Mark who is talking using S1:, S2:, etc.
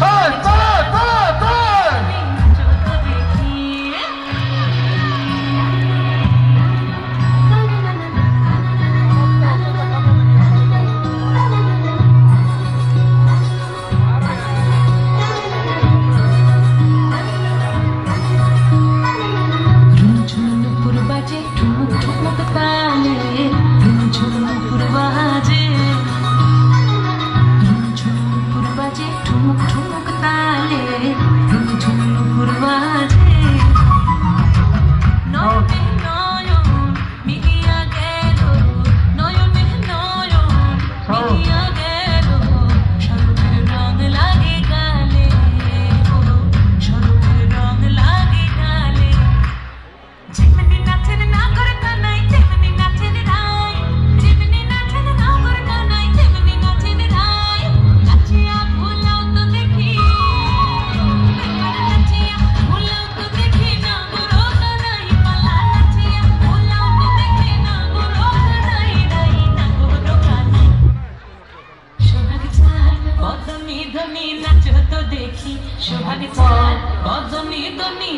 S1: 哎 ধনি নাচ তো দেখি শোভানি পদ ধনি ধনি